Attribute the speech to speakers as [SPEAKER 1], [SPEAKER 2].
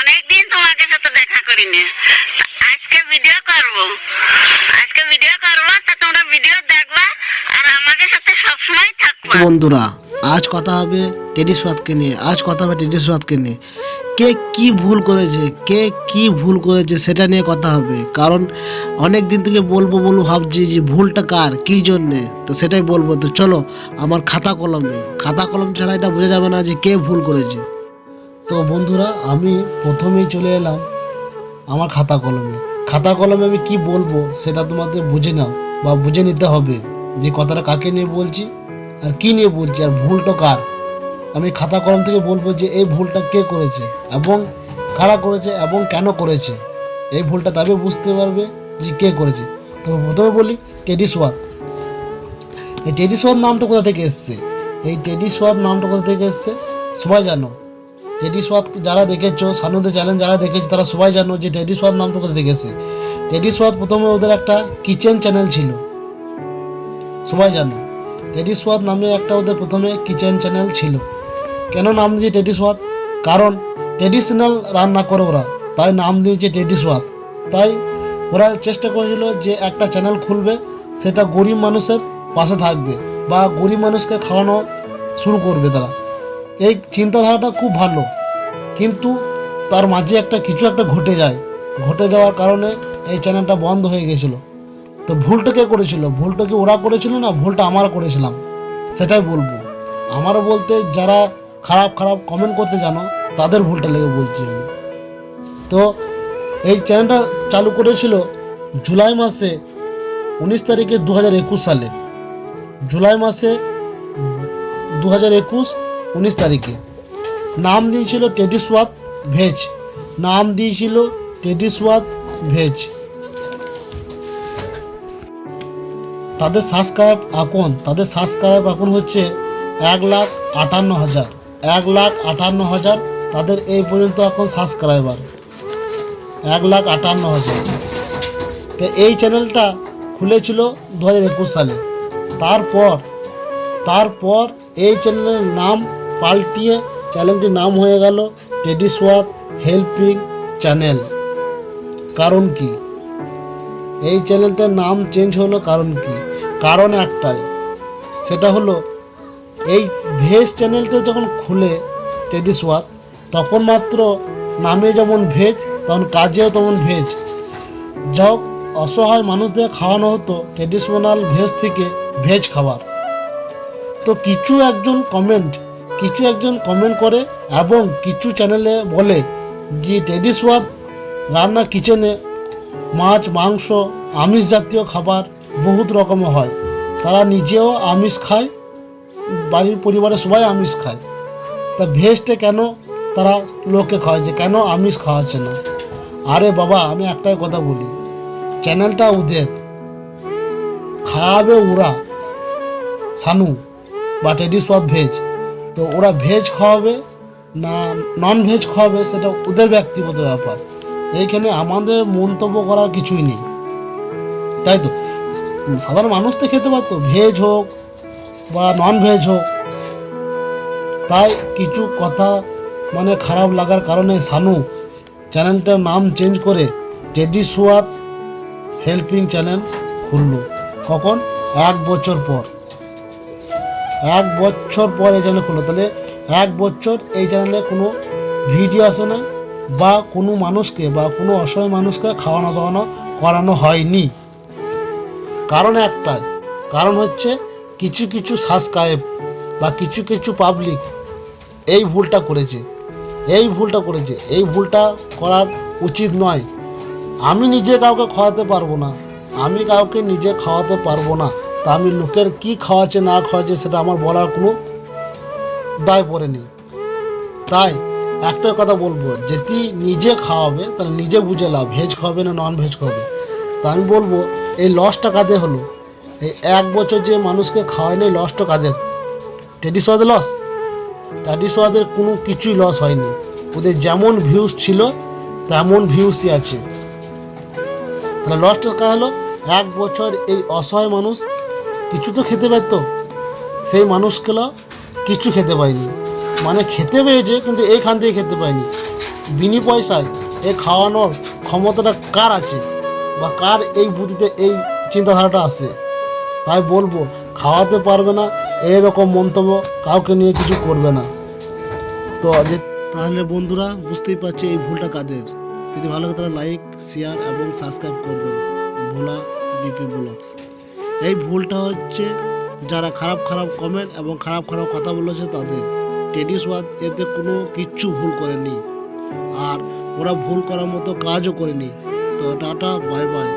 [SPEAKER 1] অনেকদিন তোমাকে সাথে দেখা করিনি। আজকে ভিডিও করব। আজকে ভিডিও করব তোমরা ভিডিও দেখবা আর আমাদের সাথে সবসময় থাকবা।
[SPEAKER 2] বন্ধুরা, আজ কথা হবে টেডি সোয়াদকে নিয়ে। আজ কথা হবে টেডি সোয়াদকে নিয়ে। কে কি ভুল করেছে, কে কি ভুল করেছে সেটা নিয়ে কথা হবে। কারণ অনেক দিন থেকে বলব বলব ভাবছি যে ভুলটা কার, কী জন্যে? তো সেটাই বলব। তো চলো, আমার খাতা কলমে। খাতা কলম ছাড়া এটা বোঝা যাবে না যে কে ভুল করেছে। তো বন্ধুরা, আমি প্রথমেই চলে এলাম আমার খাতা কলমে। খাতা কলমে আমি কি বলব সেটা তোমাদের বুঝে নাও বা বুঝে নিতে হবে যে কথাটা কাকে নিয়ে বলছি আর কি নিয়ে বলছি আর ভুলটা কার। আমি খাতা কলম থেকে বলব যে এই ভুলটা কে করেছে এবং কারা করেছে এবং কেন করেছে। এই ভুলটা তবে বুঝতে পারবে যে কে করেছে। তো প্রথমে বলি, টেডি সোয়াদ। এই টেডি সোয়াদ নামটা কোথা থেকে এসছে? এই টেডি সোয়াদ নামটা কোথা থেকে এসছে? সবাই জানো টেডি সোয়াদ যারা দেখেছ, সানুদের চ্যানেল যারা দেখেছ, তারা সবাই জানো যে টেডি সোয়াদ নামটা কোথা থেকে এসছে টেডি সোয়াদ প্রথমে ওদের একটা কিচেন চ্যানেল ছিল। সবাই জানো। টেডি সোয়াদ নামে একটা ওদের প্রথমে কিচেন চ্যানেল ছিল। কেন নাম দিয়েছে টেডি সোয়াদ কারণ ট্রেডিশনাল রান্না করে ওরা। তাই নাম দিয়েছে টেডি সোয়াদ তাই ওরা চেষ্টা করেছিল যে একটা চ্যানেল খুলবে, সেটা গরিব মানুষের পাশে থাকবে বা গরিব মানুষকে খাওয়ানো শুরু করবে তারা। এই চিন্তাধারাটা খুব ভালো। কিন্তু তার মাঝে একটা কিছু একটা ঘটে যায়। ঘটে যাওয়ার কারণে এই চ্যানেলটা বন্ধ হয়ে গেছিল। তো ভুলটা কে করেছিল? ভুলটা কি ওরা করেছিল না ভুলটা আমরা করেছিলাম? সেটাই বলব। আমারও বলতে যারা খারাপ খারাপ কমেন্ট করতে জানো, তাদের ভুলটা লেগে বলছি আমি। তো এই চ্যানেলটা চালু করেছিল জুলাই মাসে উনিশ তারিখে দু হাজার একুশ সালে। জুলাই মাসে দু হাজার একুশ উনিশ তারিখে। নাম দিয়েছিল টেডি সোয়াদ ভেজ। নাম দিয়েছিল টেডি সোয়াদ ভেজ। তাদের সাবস্ক্রাইব এখন তাদের সাবস্ক্রাইব এখন হচ্ছে এক লাখ আটান্ন হাজার। এক লাখ আটান্ন হাজার তাদের এই পর্যন্ত এখন সাবস্ক্রাইবার। এক লাখ আটান্ন হাজার। তো এই চ্যানেলটা খুলেছিল দু হাজার একুশ সালে। তারপর তারপর এই চ্যানেলের নাম পাল্টিয়ে চ্যানেলটির নাম হয়ে গেল টেডি সোয়াদ হেল্পিং চ্যানেল কারণ কি? এই চ্যানেলটার নাম চেঞ্জ হলো কারণ কি? কারণ একটাই, সেটা হলো এই ভেজ চ্যানেলটা যখন খুলে টেডি সোয়াদ তখন মাত্র নামে যেমন ভেজ তখন কাজেও তেমন ভেজ হোক, অসহায় মানুষদের খাওয়ানো হতো ট্রেডিশনাল ভেজ থেকে ভেজ খাবার। তো কিছু একজন কমেন্ট কিছু একজন কমেন্ট করে এবং কিছু চ্যানেলে বলে যে টেডি সোয়াদ রান্না কিচেনে মাছ, মাংস, আমিষ জাতীয় খাবার বহুত রকমের হয়। তারা নিজেও আমিষ খায়, বাড়ির পরিবারের সবাই আমিষ খায়। তা ভেজটা কেন তারা লোককে খাওয়াচ্ছে কেন আমিষ খাওয়াচ্ছে না? আরে বাবা, আমি একটাই কথা বলি চ্যানেলটা ওদের। খাওয়াবে ওরা। সানু বা টেডি সোয়াদ ভেজ তো ওরা ভেজ খাওয়াবে, না নন ভেজ খাওয়াবে, সেটা ওদের ব্যক্তিগত ব্যাপার। এইখানে আমাদের মন্তব্য করার কিছুই নেই। তাই তো? সাধারণ মানুষ তো খেতে পারতো ভেজ হোক বা নন ভেজ হোক। তাই কিছু কথা মানে খারাপ লাগার কারণে সানু চ্যানেলটার নাম চেঞ্জ করে টেডি সোয়াদ হেল্পিং চ্যানেল খুললো। কখন? এক বছর পর। এক বছর পর এই চ্যানেল খুললো। তাহলে এক বছর এই চ্যানেলে কোনো ভিডিও আসে না বা কোনো মানুষকে বা কোনো অসহায় মানুষকে খাওয়ানো দাওয়ানো করানো হয়নি। কারণ একটাই, কারণ হচ্ছে কিছু কিছু সাবস্ক্রাইব বা কিছু কিছু পাবলিক এই ভুলটা করেছে, এই ভুলটা করেছে, এই ভুলটা করার উচিত নয়। আমি নিজে কাউকে খাওয়াতে পারব না, আমি কাউকে নিজে খাওয়াতে পারব না। তা আমি লোকের কি খাওয়াচ্ছে, না খাওয়াচ্ছে সেটা আমার বলার কোনো দায় পড়েনি। তাই একটাই কথা বলব যদি নিজে খাওয়াবে তাহলে নিজে বুঝে লাভ, ভেজ খাওয়াবে না নন ভেজ খাওয়াবে। তা আমি বলব, এই লসটা কাদের হলো? এই এক বছর যে মানুষকে খাওয়ায়নি লসটা কাদের? টেডি সোয়াদের লস টেডি সোয়াদের কোনো কিছুই লস হয়নি। ওদের যেমন ভিউজ ছিল, তেমন ভিউসই আছে। তাহলে লসটা কাজ হলো? এক বছর এই অসহায় মানুষ কিছু তো খেতে পারত সেই মানুষগুলো কিছু খেতে পায়নি। মানে খেতে পেয়েছে, কিন্তু এইখান থেকে খেতে পায়নি। বিনি পয়সায় এই খাওয়ানোর ক্ষমতাটা কার আছে? বা কার এই বুদ্ধিতে এই চিন্তাধারাটা আসে তাই বলব, খাওয়াতে পারবে না, এরকম মন্তব্য কাউকে নিয়ে কিছু করবে না। তো তাহলে বন্ধুরা, বুঝতেই পারছি এই ভুলটা কাদের। যদি ভালো লাগে তাহলে লাইক শেয়ার এবং সাবস্ক্রাইব করবেন। Bhola BP blogs. এই ভুলটা হচ্ছে যারা খারাপ খারাপ কমেন্ট এবং খারাপ খারাপ কথা বলেছে তাদের। টেডিস ওয়াদ এতে কোনো কিচ্ছু ভুল করেনি। আর ওরা ভুল করার মতো কাজও করেনি। তো টাটা বাই বাই